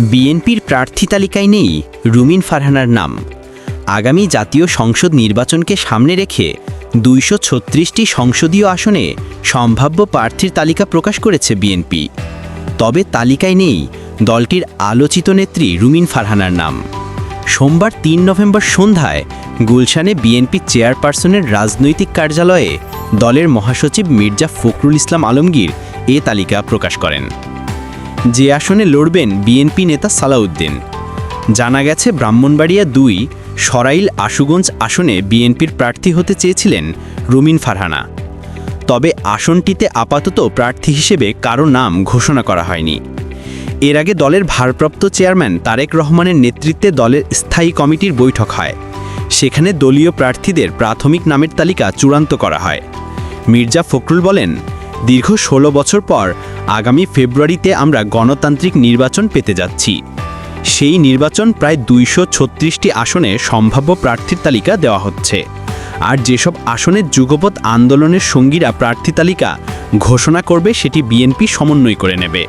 বিএনপির প্রার্থী তালিকায় নেই রুমিন ফারহানার নাম। আগামী জাতীয় সংসদ নির্বাচনকে সামনে রেখে দুইশো ছত্রিশটি সংসদীয় আসনে সম্ভাব্য প্রার্থীর তালিকা প্রকাশ করেছে বিএনপি। তবে তালিকায় নেই দলটির আলোচিত নেত্রী রুমিন ফারহানার নাম। সোমবার তিন নভেম্বর সন্ধ্যায় গুলশানে বিএনপি চেয়ারপারসনের রাজনৈতিক কার্যালয়ে দলের মহাসচিব মির্জা ফখরুল ইসলাম আলমগীর এ তালিকা প্রকাশ করেন। যে আসনে লড়বেন বিএনপি নেতা সালাউদ্দিন। জানা গেছে, ব্রাহ্মণবাড়িয়া দুই, সরাইল আশুগঞ্জ আসনে বিএনপির প্রার্থী হতে চেয়েছিলেন রুমিন ফারহানা। তবে আসনটিতে আপাতত প্রার্থী হিসেবে কারও নাম ঘোষণা করা হয়নি। এর আগে দলের ভারপ্রাপ্ত চেয়ারম্যান তারেক রহমানের নেতৃত্বে দলের স্থায়ী কমিটির বৈঠক হয়। সেখানে দলীয় প্রার্থীদের প্রাথমিক নামের তালিকা চূড়ান্ত করা হয়। মির্জা ফখরুল বলেন দীর্ঘ ষোলো বছর পর আগামী ফেব্রুয়ারিতে আমরা গণতান্ত্রিক নির্বাচন পেতে যাচ্ছি। সেই নির্বাচন প্রায় দুইশো ছত্রিশটি আসনে সম্ভাব্য প্রার্থীর তালিকা দেওয়া হচ্ছে। আর যেসব আসনের যুগপৎ আন্দোলনের সঙ্গীরা প্রার্থী তালিকা ঘোষণা করবে, সেটি বিএনপি সমন্বয় করে নেবে।